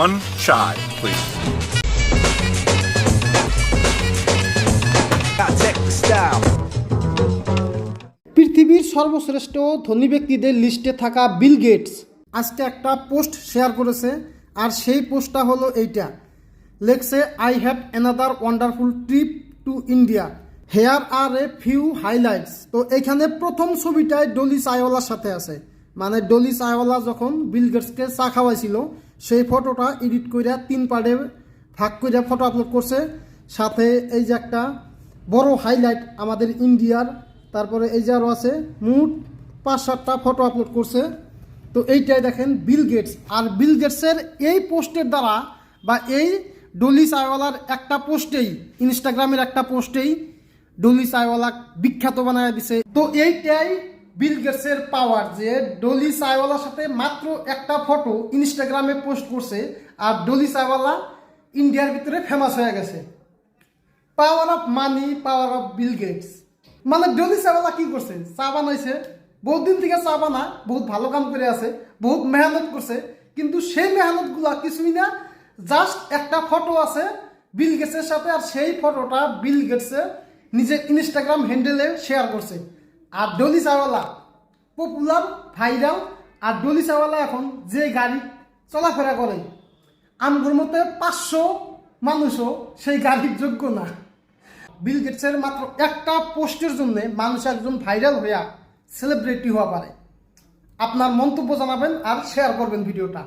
One shot, please. পৃথিবীর সর্বশ্রেষ্ঠ ধনী ব্যক্তিদের লিস্টে থাকা বিল গেটস। আজকে একটা পোস্ট শেয়ার করেছে আর সেই পোস্টটা হলো এইটা। লেখছে I have another wonderful trip to India here are a few highlights তো এখানে প্রথম ছবিটায় ডলি চায়ওয়ালার সাথে আছে। মানে ডলি চায়ওয়ালা যখন বিল গেটসকে চা খাওয়াইছিল সেই ফটোটা এডিট কইরা তিন পার্টে ভাগ কইরা ফটো আপলোড করছে। সাথে এই যে একটা বড় হাইলাইট আমাদের ইন্ডিয়ার, তারপরে এই যে আরও আছে, মোট পাঁচ সাতটা ফটো আপলোড করছে। তো এইটাই দেখেন বিল গেটস আর বিল গেটসের এই পোস্টের দ্বারা বা এই ডলি চায়ওয়ালার একটা পোস্টেই ইনস্টাগ্রামের একটা পোস্টেই ডলি চায়ওয়ালা বিখ্যাত বানায় দিছে। তো এইটাই বিল গেটসের পাওয়ার যে ডলি চায়ওয়ালার সাথে মাত্র একটা ফটো ইনস্টাগ্রামে পোস্ট করছে আর ডলি চায়ওয়ালা ইন্ডিয়ার ভিতরে ফেমাস হয়ে গেছে। Power of money power of Bill Gates মানে ডলি চাওয়ালা কি করছে? চা বানাইছে বহুত দিন থেকে চা বানা বহুত ভালো কাম করে আছে, বহুত মেহনত করছে। কিন্তু সেই মেহনতগুলা কিছুই না জাস্ট একটা ফটো আছে বিল গেটসের সাথে আর সেই ফটোটা বিল গেটসে নিজের ইনস্টাগ্রাম হ্যান্ডেলে শেয়ার করছে। আর ডলি চাওয়ালা পপুলার ভাইরাল আর ডলি চাওয়ালা এখন যে গাড়ি চলাফেরা করে আমগুর মতে পাঁচশো মানুষও সেই গাড়ির যোগ্য না। বিল গেটসের মাত্র একটা পোস্টের জন্য মানুষ একজন ভাইরাল হইয়া সেলিব্রিটি হওয়া পারে। আপনার মন্তব্য জানাবেন আর শেয়ার করবেন ভিডিওটা।